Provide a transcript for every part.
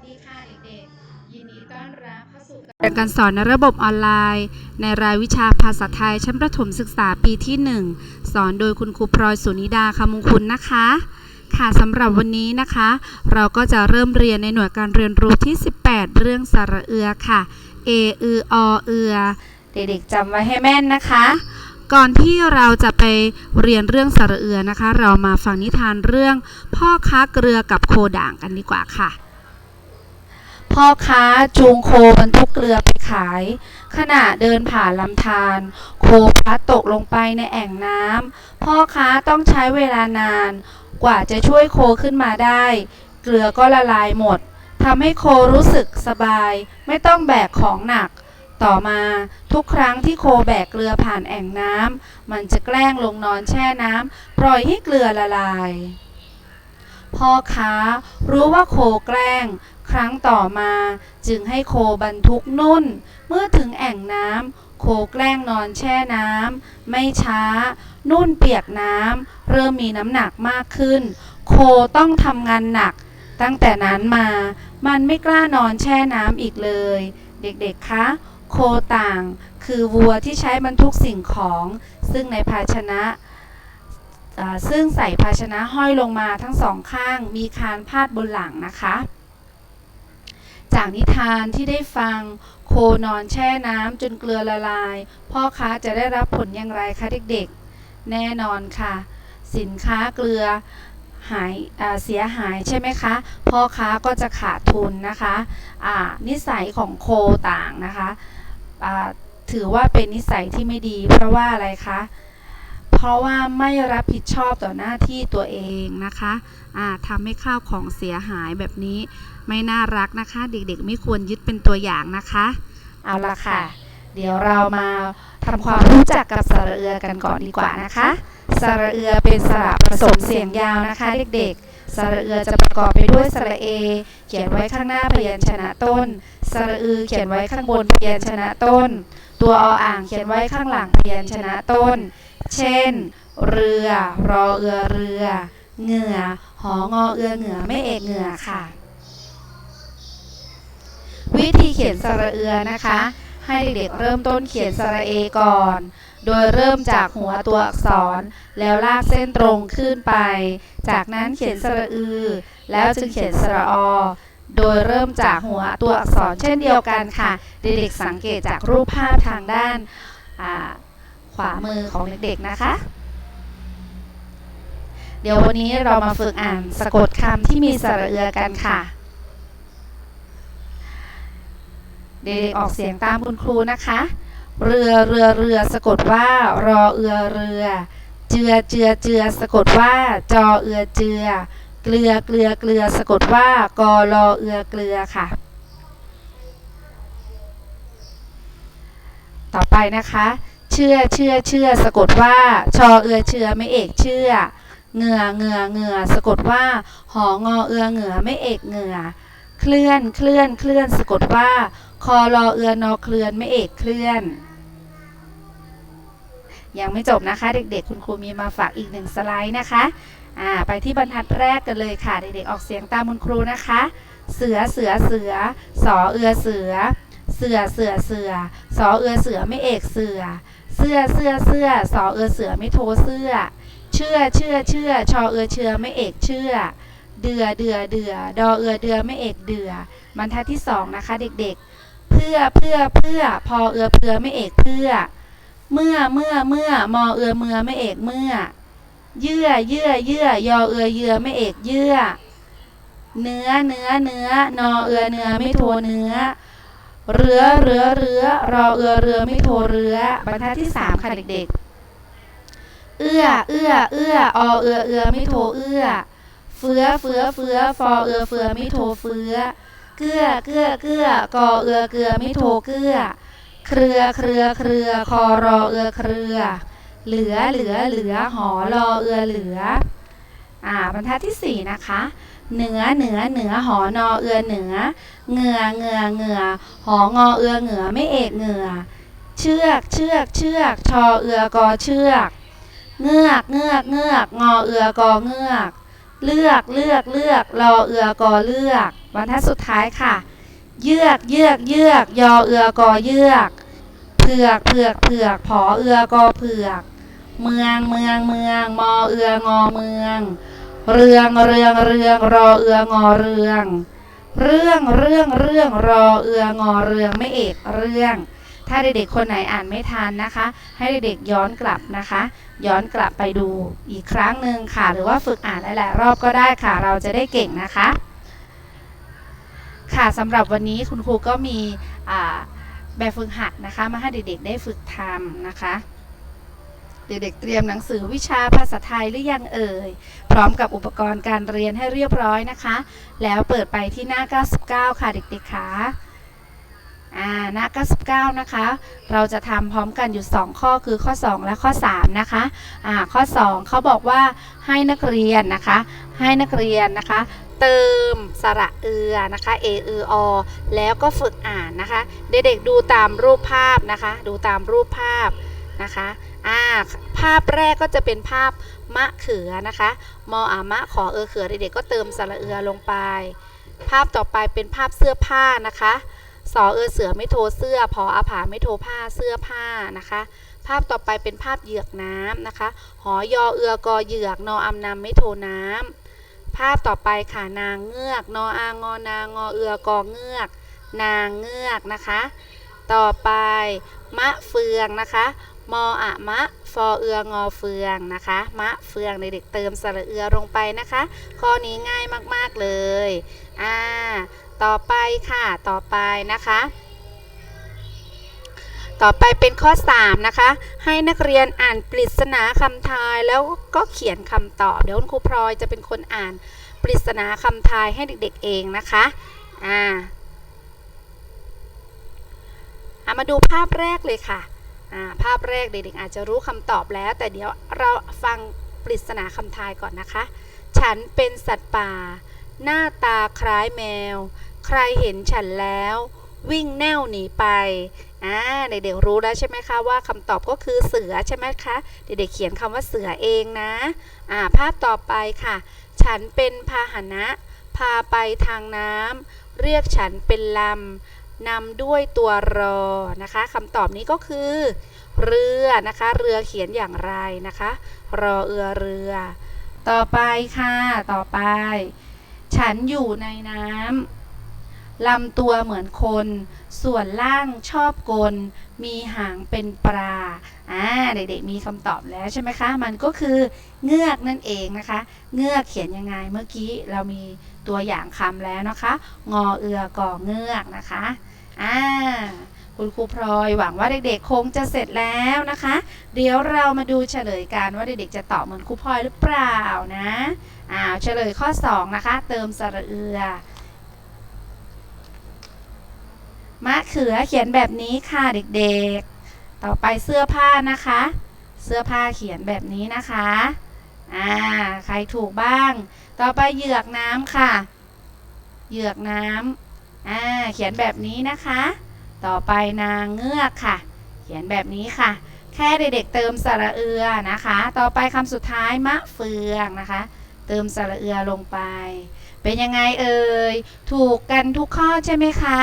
วัสดีค่ะเด็กๆ ยินดีต้อนรับเข้าสู่การการสอนในระบบออนไลน์ ในรายวิชาภาษาไทยชั้นประถมศึกษาปีที่ 1 สอนโดยคุณครูพลอยสุนิดาคำมงคุณนะคะ ค่ะสำหรับวันนี้นะคะ เราก็จะเริ่มเรียนในหน่วยการเรียนรู้ที่ 18 เรื่องสระเอือค่ะ เออืออเอือ เด็กๆจำไว้ให้แม่นนะคะก่อนที่เราจะไปเรียนเรื่องสระเอือนะคะ เรามาฟังนิทานเรื่องพ่อค้าเกลือกับโคด่างกันดีกว่าค่ะ พ่อค้าจูงโคบรรทุกเกลือไปขาย ขณะเดินผ่านลำธารโคพลัดตกลงไปในแอ่งน้ำพ่อค้าต้องใช้เวลานาน กว่าจะช่วยโคขึ้นมาได้ เกลือก็ละลายหมดทำให้โครู้สึกสบาย ไม่ต้องแบกของหนัก ต่อมาทุกครั้งที่โคแบกเกลือผ่านแอ่งน้ำมันจะแกล้งลงนอนแช่น้ำปล่อยให้เกลือละลาย พ่อค้ารู้ว่าโคแกล้ง ครั้งต่อมาจึงให้โคบรรทุกนุ่น เมื่อถึงแอ่งน้ำโคแกล้งนอนแช่น้ำไม่ช้า นุ่นเปียกน้ำเริ่มมีน้ำหนักมากขึ้น โคต้องทำงานหนัก ตั้งแต่นั้นมา มันไม่กล้านอนแช่น้ำอีกเลย เด็กๆ คะโคต่าง คือวัวที่ใช้บรรทุกสิ่งของ ซึ่งในภาชนะ ซึ่งใส่ภาชนะห้อยลงมาทั้งสองข้างมีคานพาดบนหลังนะคะ จากนิทานที่ได้ฟังโคนอนแช่น้ำจนเกลือละลาย พ่อค้าจะได้รับผลอย่างไรคะเด็กๆ แน่นอนค่ะ สินค้าเกลือหายเสียหายใช่ไหมคะ พ่อค้าก็จะขาดทุนนะคะอ่านิสัยของโคต่างนะคะอ่าถือว่าเป็นนิสัยที่ไม่ดีเพราะว่าอะไรคะ เพราะว่าไม่รับผิดชอบต่อหน้าที่ตัวเองนะคะอ่าทำให้ข้าวของเสียหายแบบนี้ไม่น่ารักนะคะ เด็กๆ ไม่ควรยึดเป็นตัวอย่างนะคะ เอาละค่ะ เดี๋ยวเรามาทำความรู้จักกับสระเอือกันก่อนดีกว่านะคะ สระเอือเป็นสระผสมเสียงยาวนะคะ เด็กๆ สระเอือจะประกอบไปด้วยสระเอ เขียนไว้ข้างหน้าพยัญชนะต้น สระอือเขียนไว้ข้างบนพยัญชนะต้น ตัวออ่างเขียนไว้ข้างหลังพยัญชนะต้น เช่น เรือ รอเอือเรือ เหงื่อ หองอเอือเหงื่อไม่เอกเหงื่อค่ะ วิธีเขียนสระเอือนะคะ ให้เด็กๆเริ่มต้นเขียนสระเอก่อน โดยเริ่มจากหัวตัวอักษร แล้วลากเส้นตรงขึ้นไป จากนั้นเขียนสระอือ แล้วจึงเขียนสระอโดยเริ่มจากหัวตัวอักษรเช่นเดียวกันค่ะ เด็กๆสังเกตจากรูปภาพทางด้านอ่า ขวามือของเด็กๆนะคะ เดี๋ยววันนี้เรามาฝึกอ่านสะกดคำที่มีสระเอือกันค่ะ เด็กๆออกเสียงตามคุณครูนะคะ เรือเรือเรือสะกดว่ารอเอือเรือ เจือเจือเจือสะกดว่าจอเอือเจือ เกลือเกลือเกลือสะกดว่ากอรอเอือเกลือค่ะต่อไปนะคะ ชื่อเชื่อเชื่อสะกดว่า ชอเอือเชื่อไม่เอกเชื่อเหงื่อเหงื่อเหงื่อสะกดว่า หองอเอือเหงื่อไม่เอกเหงื่อเคลื่อนเคลื่อนเคลื่อนสะกดว่า คอรอเอือนอเคลื่อนไม่เอกเคลื่อน ยังไม่จบนะคะ เด็กๆ คุณครูมีมาฝากอีกหนึ่งสไลด์นะคะอ่าไปที่บรรทัดแรกกันเลยค่ะ เด็กๆออกเสียงตามคุณครูนะคะ เสือเสือเสือสอเอือเสือ เสือเสือเสือสอเอือเสือไม่เอกเสือ เสื้อเสื้อเสื้อสอเอือเสือไม่โทเสื้อ เชื่อเชื่อเชื่อชอเอือเชื่อไม่เอกเชื่อ เดือเดือเดือดอเอือเดือไม่เอกเดือบรรทัดที่สองนะคะเด็กๆ เพื่อเพื่อเพื่อพอเอือเพื่อไม่เอกเพื่อ เมื่อเมื่อเมื่อมอเอือเมื่อไม่เอกเมื่อ เยื่อเยื่อเยื่อยอเอือเยื่อไม่เอกเยื่อ เนื้อเนื้อเนื้อนอเอือเนื้อไม่โทเนื้อ เรือเรือเรือรอเอือเรือไม่โทรเรือบรรทัดที่สามค่ะเด็กๆ เอื้อเอื้อเอื้ออเอือเอือไม่โทรเอื้อ เฟื้อเฟื้อเฟื้อฟอเอือเฟือไม่โทรเฟื้อ เกื้อเกื้อเกื้อกอเอือเกือไม่โทรเกื้อ เครือเครือเครือคอรอเอือเครือ เหลือเหลือเหลือหอรอเอือเหลือ อ่าบรรทัดที่สี่นะคะ เหนือเหนือเหนือหอนอเอือเหนือเหงื่อเหงื่อเหงื่อหองอเอือเหงื่อไม่เอกเหงื่อเชือกเชือกเชือกชอเอือกอเชือกเงือกเงือกเงือกงอเอือกอเงือก เลือกเลือกเลือกรอเอือกอเลือกบรรทัดสุดท้ายค่ะ เยือกเยือกเยือกยอเอือกอเยือกเผือกเผือกเผือกผอเอือกอเผือก เมืองเมืองเมืองมอเอืองอเมือง เรืองเรืองเรืองรอเอืองอเรือง เรื่องเรื่องเรื่องรอเอืองอเรืองไม่เอกเรื่อง ถ้าเด็กๆคนไหนอ่านไม่ทันนะคะ ให้เด็กๆย้อนกลับนะคะ ย้อนกลับไปดูอีกครั้งหนึ่งค่ะ หรือว่าฝึกอ่านหลายๆรอบก็ได้ค่ะ เราจะได้เก่งนะคะ ค่ะสำหรับวันนี้คุณครูก็มีแบบฝึกหัดนะคะ มาให้เด็กๆได้ฝึกทำนะคะ เด็กๆเตรียมหนังสือวิชาภาษาไทยหรือยังเอ่ย พร้อมกับอุปกรณ์การเรียนให้เรียบร้อยนะคะ แล้วเปิดไปที่หน้า 99 ค่ะเด็กๆค่ะอ่าหน้า 99 นะคะ เราจะทำพร้อมกันอยู่ 2 ข้อคือข้อ 2 และข้อ 3 นะคะอ่าข้อ 2 เขาบอกว่าให้นักเรียนนะคะ ให้นักเรียนนะคะ เติมสระเอือนะคะเอเออแล้วก็ฝึกอ่านนะคะ เด็กๆดูตามรูปภาพนะคะ ดูตามรูปภาพ นะคะอ่าภาพแรกก็จะเป็นภาพมะเขือนะคะมออามะขอเออเขือเด็กๆก็เติมสระเอือลงไป ภาพต่อไปเป็นภาพเสื้อผ้านะคะสอเออเสือไม่โทเสื้อพออาผาไม่โทผ้าเสื้อผ้านะคะ ภาพต่อไปเป็นภาพเหยือกน้ำนะคะ หอยอเอือกอเหยือกนออำนำไม่โทน้ำภาพต่อไปค่ะนางเงือก นออางอนางอเอือกอเงือก นางเงือกนะคะ ต่อไปมะเฟืองนะคะ มออะมะ ฟอเอืองอเฟืองนะคะ มะเฟืองเด็กๆเติมสระเอือลงไปนะคะ ข้อนี้ง่ายมากๆเลยอ่าต่อไปค่ะต่อไปนะคะ ต่อไปเป็นข้อ 3 นะคะ ให้นักเรียนอ่านปริศนาคำทายแล้วก็เขียนคำตอบ เดี๋ยวคุณครูพลอยจะเป็นคนอ่านปริศนาคำทายให้เด็กๆเองนะคะอ่าอะมาดูภาพแรกเลยค่ะ ภาพแรกเด็กๆอาจจะรู้คำตอบแล้ว แต่เดี๋ยวเราฟังปริศนาคำทายก่อนนะคะ ฉันเป็นสัตว์ป่า หน้าตาคล้ายแมว ใครเห็นฉันแล้ว วิ่งแน่วหนีไปอ่าเด็กๆรู้แล้วใช่ไหมคะว่าคำตอบก็คือเสือใช่ไหมคะเด็กๆเขียนคำว่าเสือเองนะอ่าภาพต่อไปค่ะ ฉันเป็นพาหนะ พาไปทางน้ำเรียกฉันเป็นลำ นำด้วยตัวรอนะคะคำตอบนี้ก็คือ เรือนะคะ เรือเขียนอย่างไรนะคะ รอเอือเรือ ต่อไปค่ะ ต่อไป ฉันอยู่ในน้ำลำตัวเหมือนคน ส่วนล่างชอบกล มีหางเป็นปลาอ่าเด็กๆมีคำตอบแล้วใช่ไหมคะ มันก็คือเงือกนั่นเองนะคะ เงือกเขียนยังไงเมื่อกี้เรามีตัวอย่างคำแล้วนะคะ งอเอือกอเงือกนะคะ อ่าคุณครูพลอยหวังว่าเด็กๆคงจะเสร็จแล้วนะคะ เดี๋ยวเรามาดูเฉลยกันว่าเด็กๆจะตอบเหมือนครูพลอยหรือเปล่านะอ่าเฉลยข้อ 2 นะคะ เติมสระเอือมะเขือเขียนแบบนี้ค่ะเด็กๆ ต่อไปเสื้อผ้านะคะ เสื้อผ้าเขียนแบบนี้นะคะอ่าใครถูกบ้าง ต่อไปเหยือกน้ำค่ะ เหยือกน้ำ อ่าเขียนแบบนี้นะคะ ต่อไปนางเงือกค่ะ เขียนแบบนี้ค่ะ แค่เด็กๆเติมสระเอือนะคะ ต่อไปคำสุดท้ายมะเฟืองนะคะ เติมสระเอือลงไป เป็นยังไงเอ่ย ถูกกันทุกข้อใช่ไหมคะ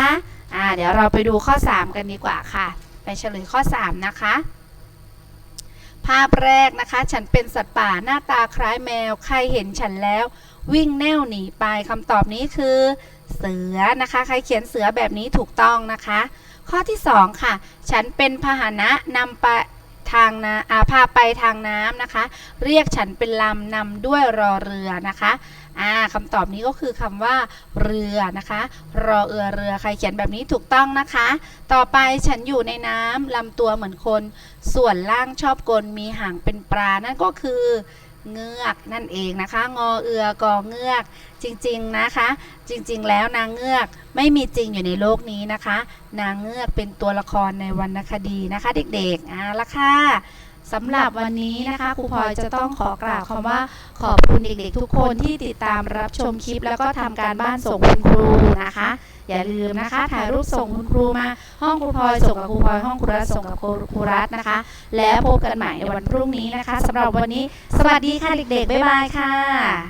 อ่าเดี๋ยวเราไปดูข้อ 3 กันดีกว่าค่ะ ไปเฉลยข้อ 3 นะคะ ภาพแรกนะคะ ฉันเป็นสัตว์ป่าหน้าตาคล้ายแมว ใครเห็นฉันแล้ว วิ่งแนวหนีไปคำตอบนี้คือ เสือนะคะ ใครเขียนเสือแบบนี้ถูกต้องนะคะ ข้อที่ 2 ค่ะ ฉันเป็นพาหนะนำไปทางนาอาพาไปทางน้ำนะคะ เรียกฉันเป็นลำนำด้วยรอเรือนะคะอ่าคำตอบนี้ก็คือคำว่า เรือนะคะ รอเอือเรือใครเขียนแบบนี้ถูกต้องนะคะ ต่อไปฉันอยู่ในน้ำลำตัวเหมือนคน ส่วนล่างชอบกลมีหางเป็นปลานั่นก็คือ เงือกนั่นเองนะคะ งอเอือกอเงือก จริงๆนะคะ จริงๆ แล้วนางเงือกไม่มีจริงอยู่ในโลกนี้นะคะ นางเงือกเป็นตัวละครในวรรณคดีนะคะ เด็กๆอะละค่ะ สำหรับวันนี้นะคะครูพลอยจะต้องขอกล่าวคำว่าขอบคุณเด็กๆ ทุกคนที่ติดตามรับชมคลิป แล้วก็ทำการบ้านส่งคุณครูนะคะ อย่าลืมนะคะ ถ่ายรูปส่งคุณครูมา ห้องครูพลอยส่งกับครูพลอยห้องครูรัตส่งกับครูรัตนะคะ แล้วพบกันใหม่ในวันพรุ่งนี้นะคะสำหรับวันนี้ สวัสดีค่ะเด็กๆบ๊ายบายค่ะ